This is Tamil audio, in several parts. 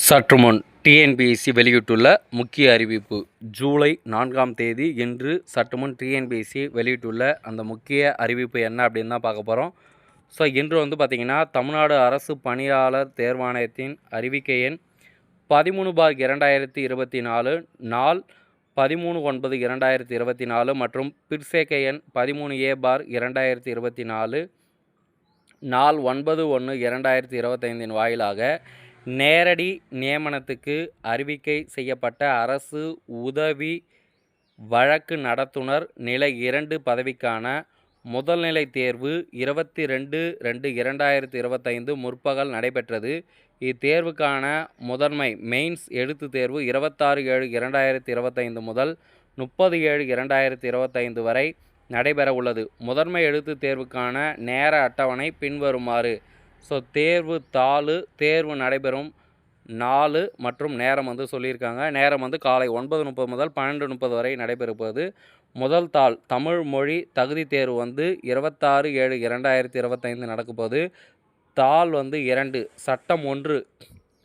சற்றுமுன் டிஎன்பிஎஸ்சி வெளியிட்டுள்ள முக்கிய அறிவிப்பு. ஜூலை நான்காம் தேதி இன்று சற்றுமுன் டிஎன்பிஎஸ்சி வெளியிட்டுள்ள அந்த முக்கிய அறிவிப்பு என்ன அப்படின்னு தான் பார்க்க போகிறோம் ஸோ இன்று வந்து பார்த்திங்கன்னா தமிழ்நாடு அரசு பணியாளர் தேர்வாணையத்தின் அறிவிக்கை எண் பதிமூணு பார் இரண்டாயிரத்தி இருபத்தி நாலு நாள் பதிமூணு ஒன்பது இரண்டாயிரத்தி இருபத்தி நாலு மற்றும் பிற்சேர்க்கை எண் பதிமூணு ஏ பார் இரண்டாயிரத்தி இருபத்தி நாலு நாள் ஒன்பது ஒன்று இரண்டாயிரத்தி இருபத்தைந்தின் வாயிலாக நேரடி நியமனத்துக்கு அறிவிக்கை செய்யப்பட்ட அரசு உதவி வழக்கு நடத்துனர் நிலை இரண்டு பதவிக்கான முதல்நிலை தேர்வு இருபத்தி ரெண்டு ரெண்டு இரண்டாயிரத்தி இருபத்தைந்து முற்பகல் நடைபெற்றது. இத்தேர்வுக்கான முதன்மை மெயின்ஸ் எழுத்துத் தேர்வு இருபத்தாறு ஏழு இரண்டாயிரத்தி இருபத்தைந்து முதல் முப்பது ஏழு இரண்டாயிரத்தி இருபத்தைந்து வரை நடைபெற உள்ளது முதன்மை எழுத்துத் தேர்வுக்கான நேர அட்டவணை பின்வருமாறு ஸோ தேர்வு தாள் தேர்வு நடைபெறும் நாலு மற்றும் நேரம் வந்து சொல்லியிருக்காங்க. நேரம் வந்து காலை ஒன்பது முப்பது முதல் பன்னெண்டு முப்பது வரை நடைபெறுவது முதல் தாள் தமிழ் மொழி தகுதி தேர்வு வந்து இருபத்தாறு ஏழு இரண்டாயிரத்தி இருபத்தைந்து நடக்கும்போது தாள் வந்து இரண்டு சட்டம் ஒன்று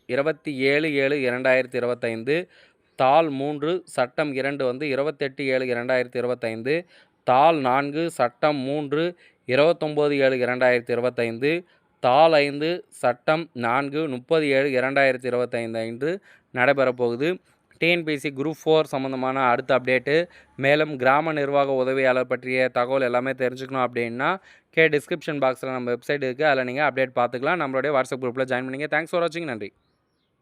இருபத்தி ஏழு ஏழு இரண்டாயிரத்தி இருபத்தைந்து தாள் மூன்று சட்டம் இரண்டு வந்து இருபத்தெட்டு ஏழு இரண்டாயிரத்தி இருபத்தைந்து தாள் நான்கு சட்டம் மூன்று இருபத்தொம்போது ஏழு இரண்டாயிரத்தி இருபத்தைந்து தாள் ஐந்து சட்டம் நான்கு முப்பது ஏழு இரண்டாயிரத்தி இருபத்தைந்து அன்று நடைபெறப்போகுது டிஎன்பிஎஸ்சி குரூப் ஃபோர் சம்மந்தமான அடுத்த அப்டேட்டு மேலும் கிராம நிர்வாக உதவியாளர் பற்றிய தகவல் எல்லாமே தெரிஞ்சுக்கணும் அப்படின்னா கே டிஸ்கிரிப்ஷன் பாக்ஸில் நம்ம வெப்சைட் இருக்குது அதில் நீங்கள் அப்டேட் பார்த்துக்கலாம். நம்மளுடைய வாட்ஸ்அப் குரூப்பில் ஜாயின் பண்ணிங்க. தேங்க்ஸ் ஃபார் வாட்சிங் நன்றி.